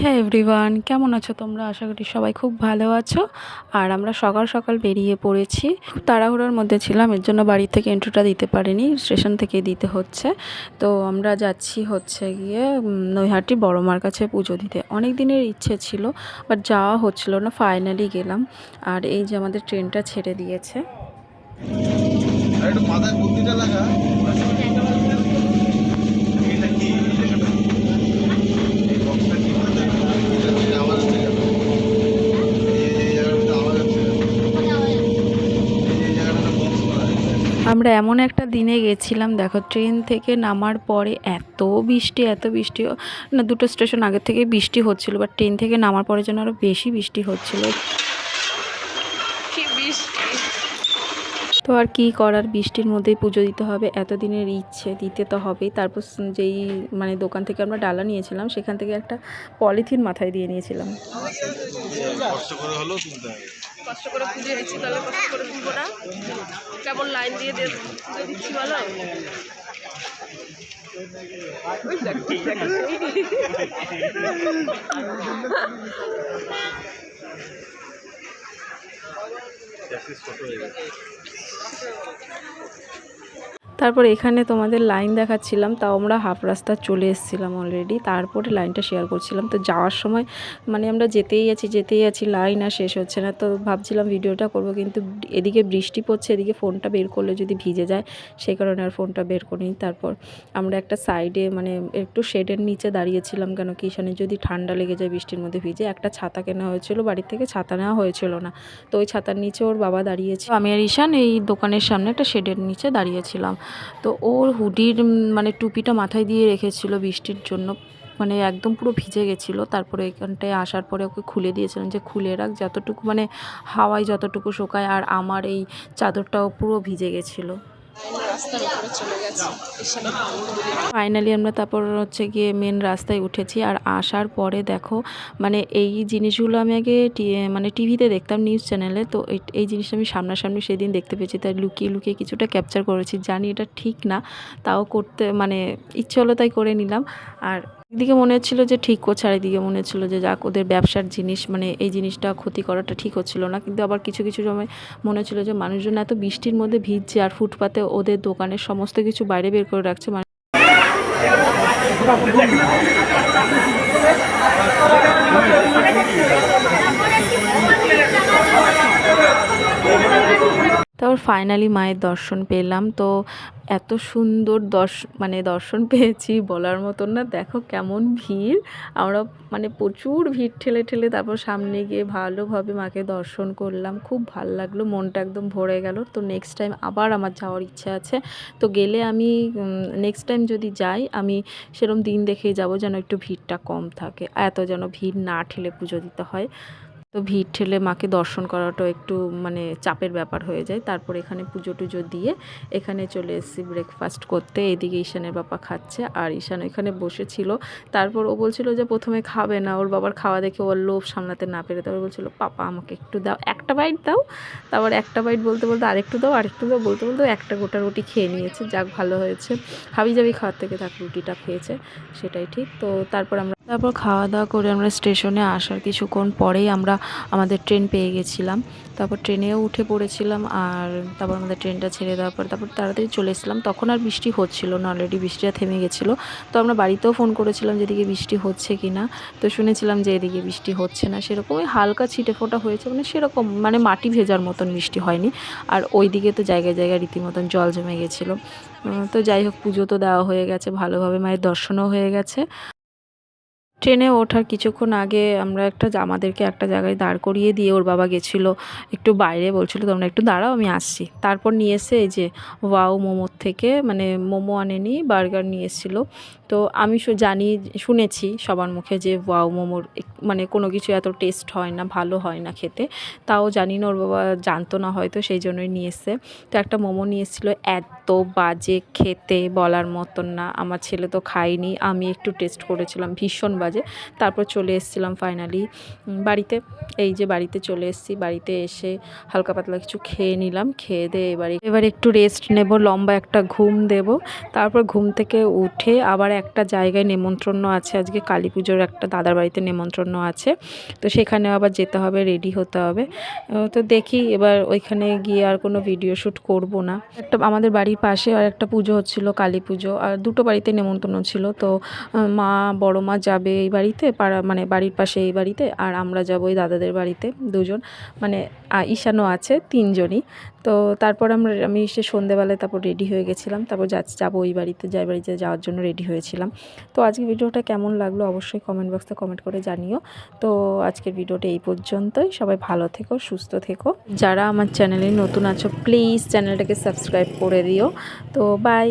হ্যাঁ এভরিওয়ান, কেমন আছো তোমরা? আশা করি সবাই খুব ভালো আছো। আর আমরা সকাল সকাল বেরিয়ে পড়েছি। খুব তাড়াহুড়োর মধ্যে ছিলাম, এর জন্য বাড়ি থেকে এন্ট্রিটা দিতে পারিনি স্টেশন থেকে দিতে হচ্ছে। তো আমরা যাচ্ছি হচ্ছে গিয়ে নৈহাটি বড় মার কাছে পুজো দিতে। অনেক দিনের ইচ্ছে ছিল বাট যাওয়া হচ্ছিল না ফাইনালি গেলাম। আর এই যে আমাদের ট্রেনটা ছেড়ে দিয়েছে এটা কি লেখাটা? এই বক্সটা কি বলতে হবে? এটা দিয়ে আওয়াজ হচ্ছে কেন? এই- এই জায়গাটাতে আওয়াজ হচ্ছে কেন? এই- এই জায়গাটাতে box করা আছে। আমরা এমন একটা দিনে গেছিলাম দেখো ট্রেন থেকে নামার পরে এত বৃষ্টি এত বৃষ্টি। না দুটো স্টেশন আগে থেকে বৃষ্টি হচ্ছিল বাট ট্রেন থেকে নামার পরে যেন আরও বেশি বৃষ্টি হচ্ছিল। তো আর কি করার বৃষ্টির মধ্যেই পুজো দিতে হবে এতদিনের ইচ্ছে দিতে তো হবেই। তারপর যেই মানে দোকান থেকে আমরা ডালা নিয়েছিলাম সেখান থেকে একটা পলিথিন মাথায় দিয়ে নিয়েছিলাম। কষ্ট করে হলেও তুলতে হবে। কষ্ট করে পুজো দিচ্ছি তাহলে কষ্ট করে তুলবো না কেমন লাইন দিয়ে দিয়ে পুজো দিচ্ছি বলো ওই দেখো, দেখো। তারপর এখানে তোমাদের লাইন দেখাচ্ছিলাম, তাও আমরা হাফ রাস্তা চলে এসেছিলাম অলরেডি তারপরে লাইনটা শেয়ার করছিলাম। তো যাওয়ার সময় মানে আমরা যেতেই আছি যেতেই আছি লাইন আর শেষ হচ্ছে না। তো ভাবছিলাম ভিডিওটা করব, কিন্তু এদিকে বৃষ্টি পড়ছে, এদিকে ফোনটা বের করলে যদি ভিজে যায় সেই কারণে আর ফোনটা বের করিনি। তারপর আমরা একটা সাইডে মানে একটু শেডের নিচে দাঁড়িয়েছিলাম কেন কি ঈশানের যদি ঠান্ডা লেগে যায় বৃষ্টির মধ্যে ভিজে। একটা ছাতা কেনা হয়েছিল, বাড়ির থেকে ছাতা নেওয়া হয়েছিল না। তো ওই ছাতার নিচে ওর বাবা দাঁড়িয়েছে। আমি আর ঈশান এই দোকানের সামনে একটা শেডের নিচে দাঁড়িয়েছিলাম। তো ওর হুডির মানে টুপিটা মাথায় দিয়ে রেখেছিল বৃষ্টির জন্য। মানে একদম পুরো ভিজে গেছিল। তারপরে এখানটায় আসার পরে ওকে খুলে দিয়েছিলাম যে, খুলে রাখ, যতটুকু মানে হাওয়ায় যতটুকু শোকায়। আর আমার এই চাদরটাও পুরো ভিজে গেছিল। রাস্তার উপরে চলে গেছে। ফাইনালি আমরা তারপর হচ্ছে গিয়ে মেন রাস্তায় উঠেছি আর আসার পরে দেখো মানে এই জিনিসগুলো আমি আগে মানে টিভিতে দেখতাম নিউজ চ্যানেলে তো এই জিনিসটা আমি সামনাসামনি সেদিন দেখতে পেয়েছি। তাই লুকিয়ে লুকিয়ে কিছুটা ক্যাপচার করেছি। জানি এটা ঠিক না, তাও করতে মানে ইচ্ছে হলো তাই করে নিলাম। আর একদিকে মনে হচ্ছিল যে ঠিক করছে আর এদিকে মনে হচ্ছিল যে যাক, ওদের ব্যবসার জিনিস মানে এই জিনিসটা ক্ষতি করাটা ঠিক হচ্ছিল না। কিন্তু আবার কিছু কিছু সময় মনে হচ্ছিল যে মানুষজন এত বৃষ্টির মধ্যে ভিজছে, আর ফুটপাতে ওদের দোকানের সমস্ত কিছু বাইরে বের করে রাখছে মানে তারপর ফাইনালি মায়ের দর্শন পেলাম। তো এত সুন্দর দর্শ মানে দর্শন পেয়েছি বলার মতন না। দেখো কেমন ভিড়। আমরা মানে প্রচুর ভিড় ঠেলে ঠেলে তারপর সামনে গিয়ে ভালোভাবে মাকে দর্শন করলাম। খুব ভালো লাগল, মনটা একদম ভরে গেল। তো নেক্সট টাইম আবার আমার যাওয়ার ইচ্ছা আছে। তো গেলে আমি নেক্সট টাইম যদি যাই, আমি সেরকম দিন দেখেই যাব যেন একটু ভিড়টা কম থাকে। এত যেন ভিড় না ঠেলে পুজো দিতে হয়। তো ভিড় ঠেলে মাকে দর্শন করাটাও একটু মানে চাপের ব্যাপার হয়ে যায়। তারপর এখানে পুজো টুজো দিয়ে এখানে চলে এসেছি ব্রেকফাস্ট করতে। এদিকে ঈশানের বাবা খাচ্ছে আর ঈশান এখানে বসেছিল। তারপর ও বলছিল যে প্রথমে খাবে না। ওর বাবার খাওয়া দেখে ওর লোভ সামলাতে না পেরে তারপর বলছিল, পাপা, আমাকে একটু দাও। একটা বাইট দাও। তারপর একটা বাইট বলতে বলতে আরেকটু দাও আরেকটু দাও বলতে বলতে একটা গোটা রুটি খেয়ে নিয়েছে। যাক, ভালো হয়েছে। হাবি জাবি খাওয়ার থেকে তার রুটিটা খেয়েছে। সেটাই ঠিক। তো তারপর আমরা তারপর খাওয়া দাওয়া করে আমরা স্টেশনে আসার কিছুক্ষণ পরেই আমরা আমাদের ট্রেন পেয়ে গেছিলাম। তারপর ট্রেনেও উঠে পড়েছিলাম আর তারপর আমাদের ট্রেনটা ছেড়ে দেওয়ার পর তারপর তাড়াতাড়ি চলে এসেছিলাম। তখন আর বৃষ্টি হচ্ছিল না অলরেডি বৃষ্টিটা থেমে গেছিল। তো আমরা বাড়িতেও ফোন করেছিলাম যে এদিকে বৃষ্টি হচ্ছে কি না তো শুনেছিলাম যে এদিকে বৃষ্টি হচ্ছে না। সেরকম ওই হালকা ছিটে ফোটা হয়েছে মানে সেরকম মানে মাটি ভেজার মতন বৃষ্টি হয়নি। আর ওই দিকে তো জায়গায় জায়গায় রীতিমতন জল জমে গেছিল। তো যাই হোক, পুজো তো দেওয়া হয়ে গেছে, ভালোভাবে মায়ের দর্শনও হয়ে গেছে। ট্রেনে ওঠার কিছুক্ষণ আগে আমরা একটা আমাদেরকে একটা জায়গায় দাঁড় করিয়ে দিয়ে ওর বাবা গেছিল, একটু বাইরে বলছিল, তোমরা একটু দাঁড়াও, আমি আসছি। তারপর নিয়ে এসে এই যে ওয়াও মোমোর থেকে মানে মোমো আনেনি, বার্গার নিয়ে এসেছিল। তো আমি জানি, শুনেছি সবার মুখে যে ওয়াও মোমোর মানে কোনো কিছু এত টেস্ট হয় না, ভালো হয় না খেতে। তাও জানি না, ওর বাবা জানতো না হয়তো, সেই জন্যই নিয়ে এসছে তো একটা মোমো নিয়ে এসেছিল, এত বাজে খেতে বলার মতন না, আমার ছেলে তো খায়নি। আমি একটু টেস্ট করেছিলাম, ভীষণ বাজে। তারপর চলে এসেছিলাম ফাইনালি বাড়িতে। এই যে বাড়িতে চলে এসেছি, বাড়িতে এসে হালকা পাতলা কিছু খেয়ে নিলাম, খেয়ে দিয়ে এবারে এবার একটু রেস্ট নেব, লম্বা একটা ঘুম দেব। তারপর ঘুম থেকে উঠে আবার একটা জায়গায় নেমন্ত্রণ আছে, আজকে কালী পুজোর একটা দাদার বাড়িতে নেমন্ত্রণ আছে। তো সেখানে আবার যেতে হবে রেডি হতে হবে। তো দেখি এবার ওইখানে গিয়ে আর কোনো ভিডিও শ্যুট করব না। একটা আমাদের বাড়ির পাশে আর একটা পুজো হচ্ছিল কালী পুজো, আর দুটো বাড়িতে নেমন্তন্ন ছিল। তো মা, বড় মা যাবে এই বাড়িতে, পাড়া মানে বাড়ির পাশে এই বাড়িতে আর আমরা যাব ওই দাদাদের বাড়িতে দুজন। মানে ঈশানও আছে, তিনজনই। তো তারপর আমরা, আমি সে সন্ধেবেলায় তারপর রেডি হয়ে গেছিলাম। তারপর যা, যাব ওই বাড়িতে, যাই বাড়িতে যাওয়ার জন্য রেডি হয়েছিলাম। তো আজকে ভিডিওটা কেমন লাগল অবশ্যই কমেন্ট বক্সে কমেন্ট করে জানিও। তো আজকের ভিডিওটা এই পর্যন্তই। সবাই ভালো থেকো, সুস্থ থেকো। যারা আমার চ্যানেলে নতুন আছো প্লিজ চ্যানেলটাকে সাবস্ক্রাইব করে দিও। তো বাই